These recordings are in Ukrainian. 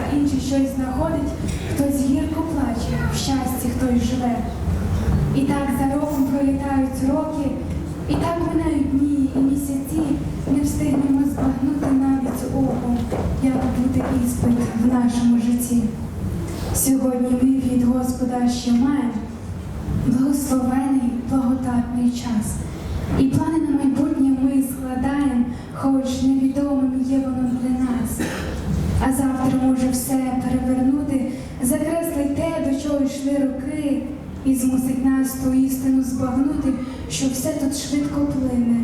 а інший щось знаходить, хтось гірко плаче, в щасті хтось живе. І так за роком пролітають роки, і так минають дні і місяці, не встигнемо збагнути навіть оком, як буде іспит в нашому житті. Сьогодні ми від Господа ще маємо благословений, благодатний час. І плани на майбутнє ми складаємо, хоч невідомим є воно для нас. А завтра може все перевернути, закреслить те, до чого йшли роки, і змусить нас ту істину збагнути, що все тут швидко плине.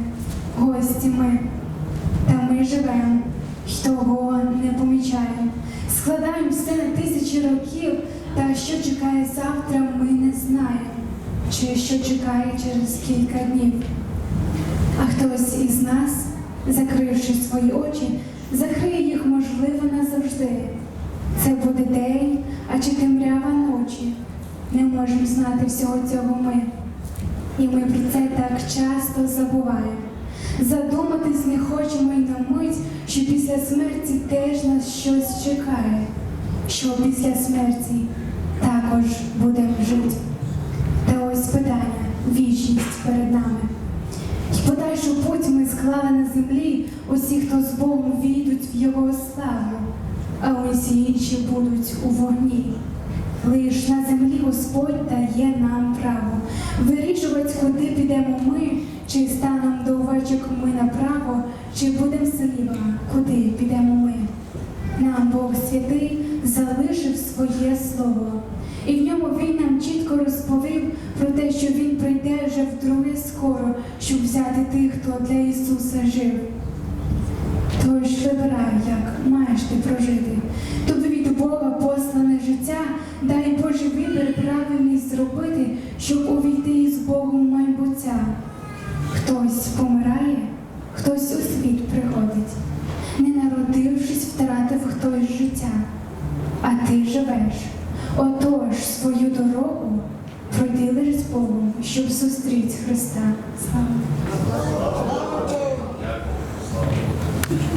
Гості ми, та ми живемо, й того не помічаємо. Складаємо все на тисячі років, та що чекає завтра, ми не знаємо, чи що чекає через кілька днів. А хтось із нас, закривши свої очі, закриє їх, можливо, назавжди. Це буде день, а чи темрява ночі. Не можемо знати всього цього ми. І ми про це так часто забуваємо. Задуматись не хочемо й на мить, що після смерті теж нас щось чекає, що після смерті також будемо жити. Та ось питання, вічність перед нами. І подальшу путь ми склали на землі, усі, хто з Богом війдуть в його славу, а усі інші будуть у вогні. Лиш на землі Господь дає нам право вирішувати, куди підемо ми, чи станемо до овечок ми направо, чи будемо зліва, куди підемо ми. Нам Бог святий залишив своє слово, і в ньому він нам чітко розповів про те, що він прийде вже вдруге скоро, щоб взяти тих, хто для Ісуса жив. Тож вибирай, як маєш ти прожити. Дай Божий вибір правильний зробити, щоб увійти із Богом в майбуття. Хтось помирає, хтось у світ приходить, не народившись, втратив хтось життя, а ти живеш. Отож свою дорогу пройди лиш з Богом, щоб зустріти Христа. Слава!